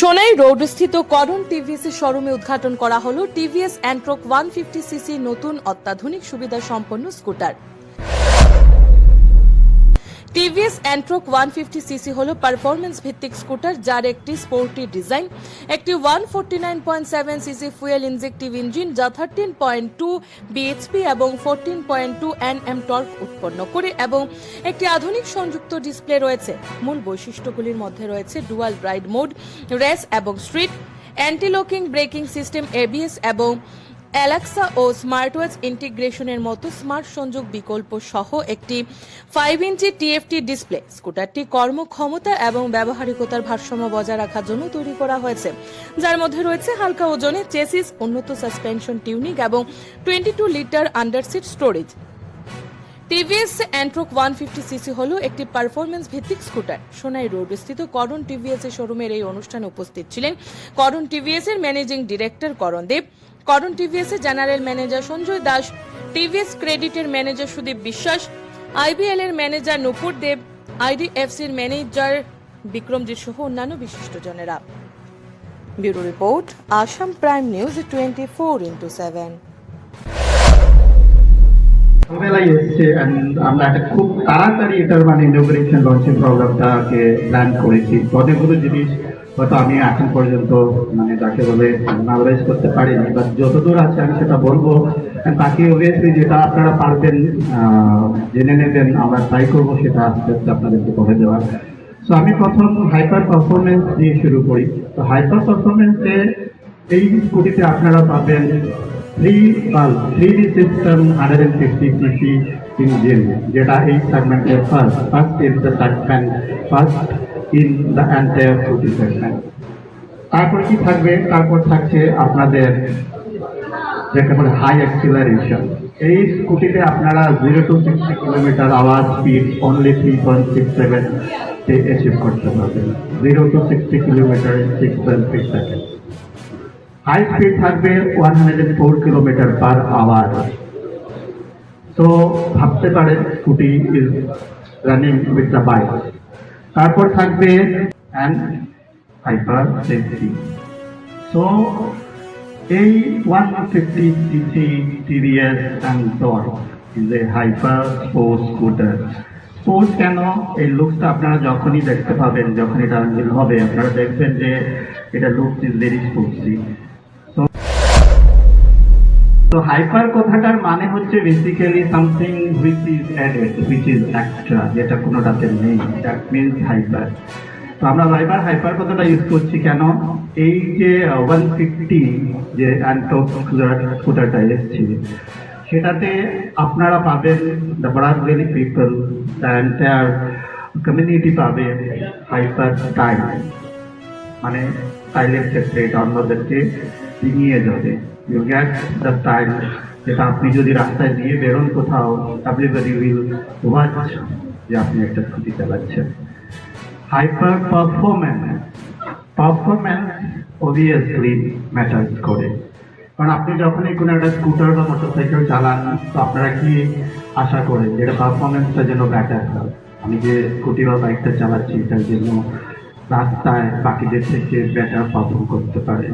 Sonai road স্থিত করণ TVS শোরুমে উদ্ঘাটন করা হলো TVS Ntorq one fifty CC নতুন অত্যাধুনিক সুবিধা সম্পন্ন scooter. TVS Ntorq one fifty CC হল পারফরমেন্স ভিত্তিক স্কুটার যার একটি স্পোর্টি ডিজাইন একটি one forty nine point seven CC fuel injective engine যা থার্টিন পয়েন্ট টু বিএইচপি এবং fourteen point two N M torque উৎপন্ন করে এবং একটি আধুনিক সংযুক্ত ডিসপ্লে রয়েছে। মূল বৈশিষ্ট্যগুলির মধ্যে রয়েছে ডুয়াল ব্রাইড মোড রেস এবং street antilocking braking system ABS এবং অ্যালেক্সা ও স্মার্ট ওয়াচ ইন্টিগ্রেশনের মতো স্মার্ট সংযোগ বিকল্প সহ একটি ফাইভ ইঞ্চি টিএফটি ডিসপ্লে স্কুটারটি কর্মক্ষমতা এবং ব্যবহারিকতার ভারসাম্য বজায় রাখার জন্য তৈরি করা হয়েছে। যার মধ্যে রয়েছে হালকা ওজনের চেসিস, উন্নত সাসপেনশন টিউনিং এবং twenty two litre underseat storage TVS Ntorq one fifty CC হল একটি পারফরমেন্স ভিত্তিক স্কুটার। সোনাই রোড স্থিত করণ টিভিএস এর শোরুমের এই অনুষ্ঠানে উপস্থিত ছিলেন করণ টিভিএস এর managing director Karan Deb. Karan TVS এর general manager Sanjay Das, TVS ক্রেডিটের ম্যানেজার সুদীপ বিশ্বাস আইবিএল এর ম্যানেজার নুপুর দেব, আইডিএফসির ম্যানেজার বিক্রমজিৎ সহ অন্যান্য বিশিষ্টজনেরা। Bureau report, Assam prime news twenty four into seven. ছোটবেলায় এসছে আমরা একটা খুব তাড়াতাড়ি এটার মানে ইনোগ্রেশন লঞ্চিং প্রোগ্রামটাকে প্ল্যান করেছি। অনেকগুলো জিনিস হয়তো আমি এখন পর্যন্ত মানে যাকে বলে নালাইজ করতে পারিনি বাট যতদূর আছে আমি সেটা বলব। তাকে অবভিয়াসলি যেটা আপনারা পারবেন জেনে নেবেন, আমরা ট্রাই করব সেটা আস্তে আস্তে আপনাদেরকে বলে দেওয়ার। তো আমি প্রথম হাইপার পারফরমেন্স দিয়ে শুরু করি। তো হাইপার পারফরমেন্সে এই স্কুটিতে আপনারা পাবেন three valve three D system hundred and fifty CC engine যেটা এই সেগমেন্টের first first in the first in the entire scooty segment তারপর কি থাকবে? তারপর থাকছে আপনাদের যেটা বলে হাই অ্যাক্সিলারেশন এই স্কুটিতে আপনারা zero to sixty kilometre hour speed only three point six seven achieve করতে পারবেন। Zero to sixty kilometre six point six second high speed থাকবে one hundred four kilometre per hour তো ভাবতে পারেন scooty is running with the bike তারপর থাকবে and hyper safety so এই one fifty CC TVS and is a hyper sports scooter sports কেন? এই লুকসটা আপনারা যখনই দেখতে পাবেন, যখন এটা হবে, আপনারা দেখবেন যে এটা লুক ইজ ভেরি স্পোর্টসি তো হাইপার কথাটার মানে হচ্ছে basically something which is added which is extra যেটা কোনোটাতে নেই। দ্যাট মিনস হাইপার তো আমরা বারবার হাইপার কথাটা ইউজ করছি কেন? এই যে ওয়ান ফিফটি যে স্কুটারটা এসছে, সেটাতে আপনারা পাবেন the Barak valley people the entire community পাবে হাইপার স্টাইল মানে ক্ষেত্রে এটা অন্যদেরকে এগিয়ে যাবে। ইউ গেট দ্য স্টাইল যেটা আপনি যদি রাস্তায় দিয়ে বেরোন কোথাও এভরিবডি উইল ওয়াচ যে আপনি একটা স্কুটি চালাচ্ছেন। Hyper performance performance obviously matters করে। কারণ আপনি যখনই কোনো একটা স্কুটার বা মোটরসাইকেল চালান, তো আপনারা কি আশা করেন যে এটা পারফরমেন্সটা যেন ব্যাটার হয়? আমি যে স্কুটি বা বাইকটা চালাচ্ছি, এটার জন্য রাস্তায় বাকিদের থেকে বেটার পারফর্ম করতে পারে।